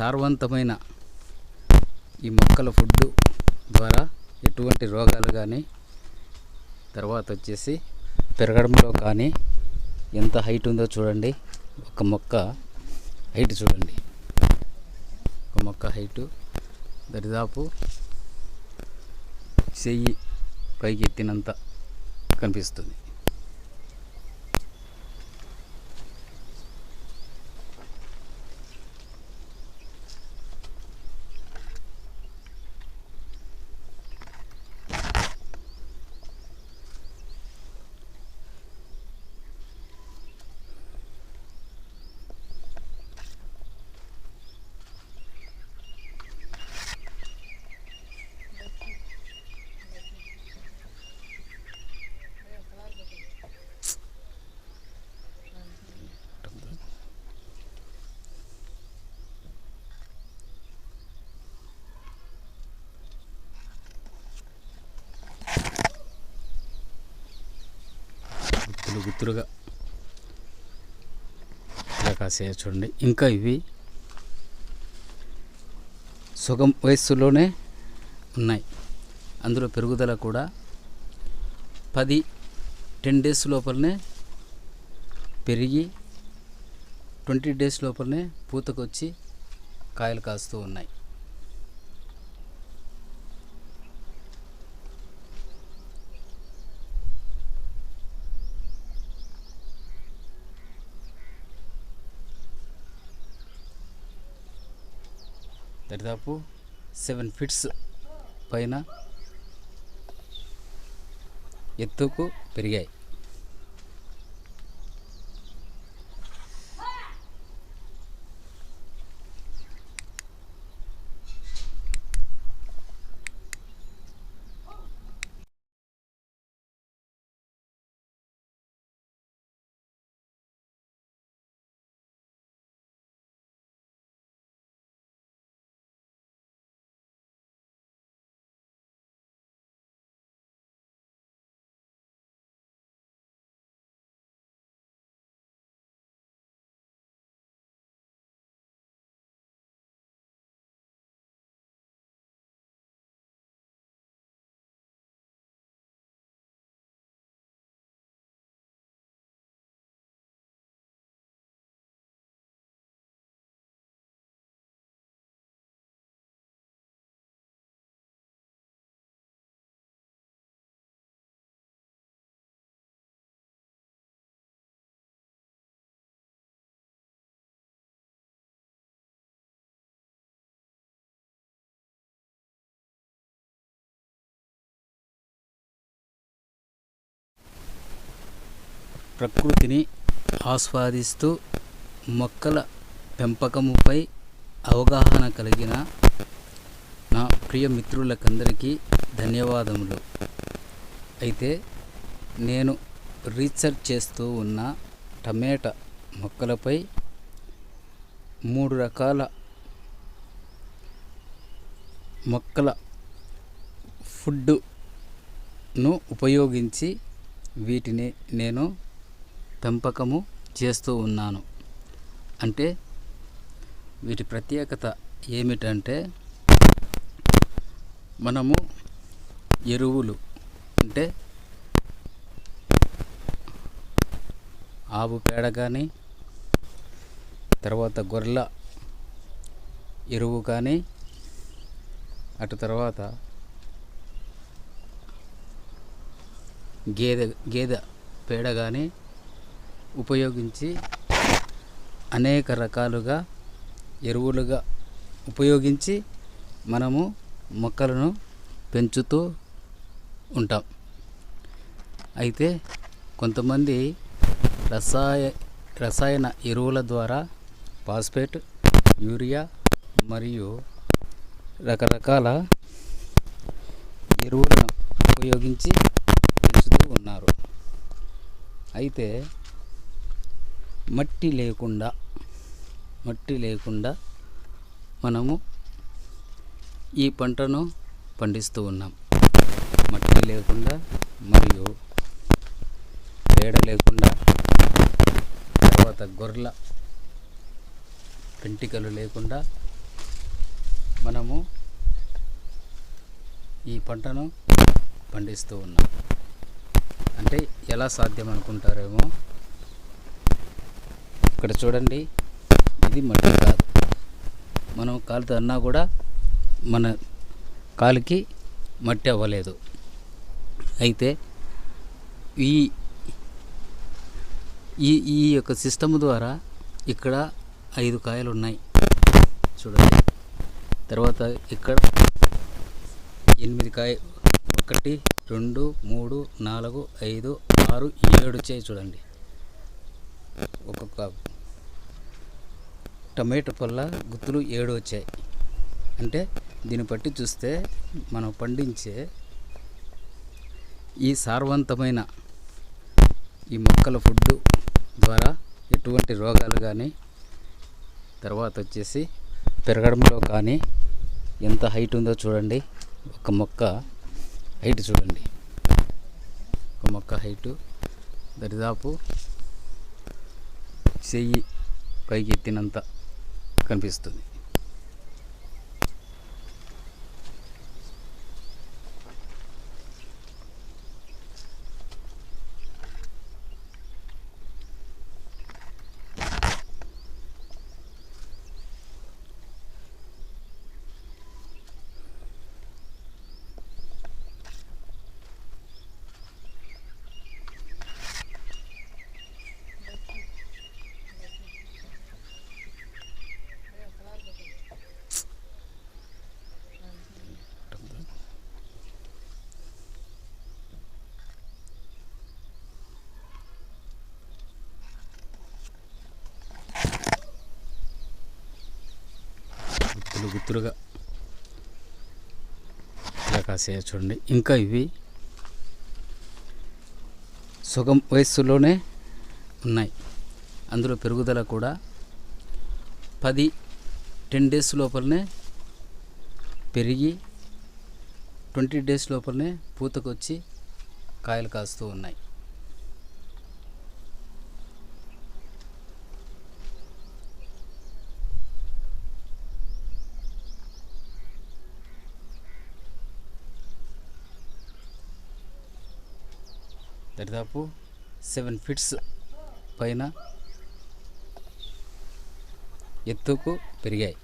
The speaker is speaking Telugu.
సారవంతమైన ఈ మొక్కల ఫుడ్ ద్వారా ఎటువంటి రోగాలు కానీ తర్వాత వచ్చేసి పెరగడంలో కానీ ఎంత హైట్ ఉందో చూడండి. ఒక మొక్క హైట్ చూడండి. ఒక మొక్క హైటు దరిదాపు చెయ్యి పైకి ఎత్తినంత కనిపిస్తుంది. గుత్తులు గుత్తులుగా ఇలా కాసేయ చూడండి. ఇంకా ఇవి సుగం వయస్సులోనే ఉన్నాయి. అందులో పెరుగుదల కూడా పది టెన్ డేస్ లోపలనే పెరిగి ట్వంటీ డేస్ లోపలనే పూతకొచ్చి కాయలు కాస్తూ ఉన్నాయి. దరిదాపు సెవెన్ ఫీట్స్ పైన ఎత్తుకు పెరిగాయి. ప్రకృతిని ఆస్వాదిస్తూ మొక్కల పెంపకముపై అవగాహన కలిగిన నా ప్రియ మిత్రులకందరికీ ధన్యవాదములు. అయితే నేను రీసెర్చ్ చేస్తూ ఉన్న టమేటా మొక్కలపై మూడు రకాల మొక్కల ఫుడ్ను ఉపయోగించి వీటిని నేను పెంపకము చేస్తూ ఉన్నాను. అంటే వీటి ప్రత్యేకత ఏమిటంటే మనము ఎరువులు అంటే ఆవు పేడ కానీ తర్వాత గొర్రెల ఎరువు కానీ అటు తర్వాత గేదె గేదె పేడ కానీ ఉపయోగించి అనేక రకాలుగా ఎరువులుగా ఉపయోగించి మనము మొక్కలను పెంచుతూ ఉంటాం. అయితే కొంతమంది రసాయ రసాయన ఎరువుల ద్వారా ఫాస్ఫేట్ యూరియా మరియు రకరకాల ఎరువులను ఉపయోగించి పెంచుతూ ఉన్నారు. అయితే మట్టి లేకుండా మట్టి లేకుండా మనము ఈ పంటను పండిస్తూ ఉన్నాం. మట్టి లేకుండా మరియు పేడ లేకుండా తర్వాత గొర్రెల పెంటికలు లేకుండా మనము ఈ పంటను పండిస్తూ ఉన్నాం. అంటే ఎలా సాధ్యం అనుకుంటారేమో ఇక్కడ చూడండి ఇది మట్టి కాదు మనం కాలుతో అన్నా కూడా మన కాలుకి మట్టి అవ్వలేదు. అయితే ఈ ఈ ఈ యొక్క సిస్టమ్ ద్వారా ఇక్కడ ఐదు కాయలు ఉన్నాయి. చూడండి. తర్వాత ఇక్కడ ఎనిమిది కాయ ఒకటి రెండు మూడు నాలుగు ఐదు ఆరు ఏడు చేయి చూడండి. ఒక్కొక్క టమాటో పళ్ళ గుత్తులు ఏడు వచ్చాయి. అంటే దీన్ని బట్టి చూస్తే మనం పండించే ఈ సారవంతమైన ఈ మొక్కల ఫుడ్ ద్వారా ఎటువంటి రోగాలు కానీ తర్వాత వచ్చేసి పెరగడంలో కానీ ఎంత హైట్ ఉందో చూడండి. ఒక మొక్క హైట్ చూడండి. ఒక మొక్క హైటు దరిదాపు చెయ్యి పైకి ఎత్తినంత కనిపిస్తుంది. గుత్తులు గుత్తులుగా ఇలా కాసే చూడండి. ఇంకా ఇవి సుగం వయస్సులోనే ఉన్నాయి. అందులో పెరుగుదల కూడా పది టెన్ డేస్ లోపలనే పెరిగి ట్వంటీ డేస్ లోపలనే పూతకొచ్చి కాయలు కాస్తూ ఉన్నాయి. దరిదాపు సెవెన్ ఫీట్స్ పైన ఎత్తుకు పెరిగాయి.